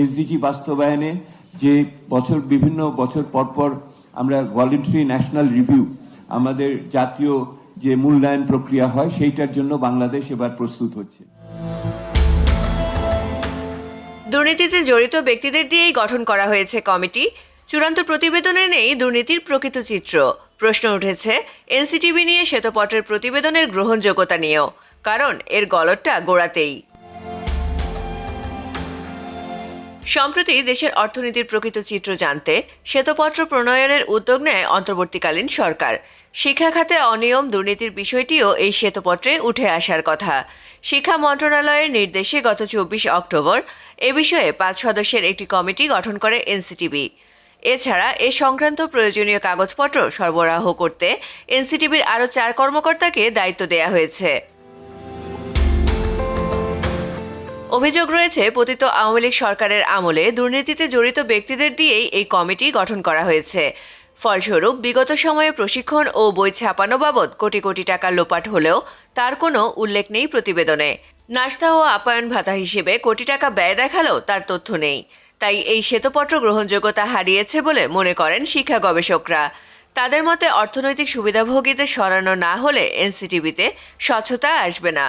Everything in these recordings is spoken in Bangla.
এসডিজি বাস্তবায়নে যে বছর, বিভিন্ন বছর পর পর আমরা ভলেন্টারি ন্যাশনাল রিভিউ আমাদের জাতীয় যে মূল্যায়ন প্রক্রিয়া হয়, সেইটার জন্য বাংলাদেশ এবার প্রস্তুত হচ্ছে। দুর্নীতিতে জড়িত ব্যক্তিদের দিয়েই গঠন করা হয়েছে কমিটি। চূড়ান্ত প্রতিবেদনে নেই দুর্নীতির প্রকৃত চিত্র। প্রশ্ন উঠেছে, এনসিটিভি নিয়ে শ্বেতপত্রের প্রতিবেদনের গ্রহণযোগ্যতা নিয়েও, কারণ এর গলতটা গোড়াতেই। সম্প্রতি দেশের অর্থনীতির প্রকৃত চিত্র জানতে শ্বেতপত্র প্রণয়নের উদ্যোগ নেয় অন্তর্বর্তীকালীন সরকার। শিক্ষা খাতে অনিয়ম দুর্নীতির বিষয়টিও এই শ্বেতপত্রে উঠে আসার কথা। শিক্ষা মন্ত্রণালয়ের নির্দেশে গত চব্বিশ অক্টোবর এ বিষয়ে পাঁচ সদস্যের একটি কমিটি গঠন করে এনসিটিবি। এছাড়া এ সংক্রান্ত প্রয়োজনীয় কাগজপত্র সরবরাহ করতে এনসিটিবির আরও চার কর্মকর্তাকে দায়িত্ব দেয়া হয়েছে। অভিযোগ রয়েছে, পতিত আওয়ামী লীগ সরকারের আমলে দুর্নীতিতে জড়িত ব্যক্তিদের দিয়েই এই কমিটি গঠন করা হয়েছে। ফলস্বরূপ, বিগত সময়ে প্রশিক্ষণ ও বই ছাপানো বাবদ কোটি কোটি টাকা লোপাট হলেও তার কোনো উল্লেখ নেই প্রতিবেদনে। নাস্তা ও আপ্যায়ন ভাতা হিসেবে কোটি টাকা ব্যয় দেখালেও তার তথ্য নেই। তাই এই শ্বেতপত্র গ্রহণযোগ্যতা হারিয়েছে বলে মনে করেন শিক্ষা গবেষকরা। তাদের মতে অর্থনৈতিক সুবিধাভোগীদের সরানো না হলে এনসিটিভিতে স্বচ্ছতা আসবে না।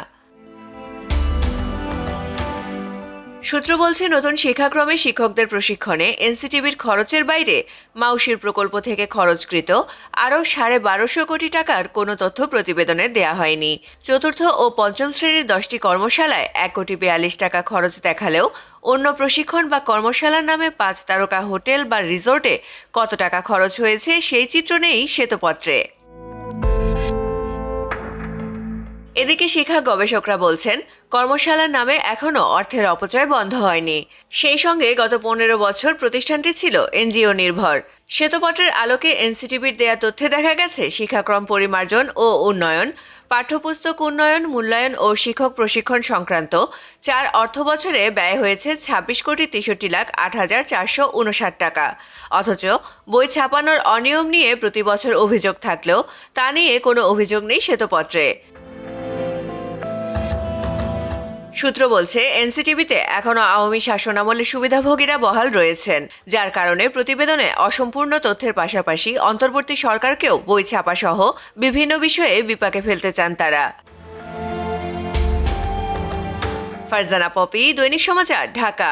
সূত্র বলছে, নতুন শিক্ষাক্রমে শিক্ষকদের প্রশিক্ষণে এনসিটিভির খরচের বাইরে মাউসির প্রকল্প থেকে খরচকৃত আরও সাড়ে বারোশো কোটি টাকার কোনো তথ্য প্রতিবেদনে দেয়া হয়নি। চতুর্থ ও পঞ্চম শ্রেণির দশটি কর্মশালায় এক কোটি বিয়াল্লিশ টাকা খরচ দেখালেও অন্য প্রশিক্ষণ বা কর্মশালার নামে পাঁচ তারকা হোটেল বা রিসোর্টে কত টাকা খরচ হয়েছে সেই চিত্র নেই শ্বেতপত্রে। এদিকে শিক্ষা গবেষকরা বলছেন, কর্মশালার নামে এখনও অর্থের অপচয় বন্ধ হয়নি। সেই সঙ্গে গত পনেরো বছর প্রতিষ্ঠানটি ছিল এনজিও নির্ভর। শ্বেতপত্রের আলোকে এনসিটিভির দেয়া তথ্যে দেখা গেছে, শিক্ষাক্রম পরিমার্জন ও উন্নয়ন, পাঠ্যপুস্তক উন্নয়ন, মূল্যায়ন ও শিক্ষক প্রশিক্ষণ সংক্রান্ত চার অর্থ বছরে ব্যয় হয়েছে ছাব্বিশ কোটি তেষট্টি লাখ আট হাজার চারশো উনষাট টাকা। অথচ বই ছাপানোর অনিয়ম নিয়ে প্রতি বছর অভিযোগ থাকলেও তা নিয়ে কোনো অভিযোগ নেই শ্বেতপত্রে। সূত্র বলছে, এনসিটিভিতে এখনও আওয়ামী শাসনামলে সুবিধাভোগীরা বহাল রয়েছেন, যার কারণে প্রতিবেদনে অসম্পূর্ণ তথ্যের পাশাপাশি অন্তর্বর্তী সরকারকেও বই ছাপাসহ বিভিন্ন বিষয়ে বিপাকে ফেলতে চান তারা। ফারজানা পপি, দৈনিক সমাচার, ঢাকা।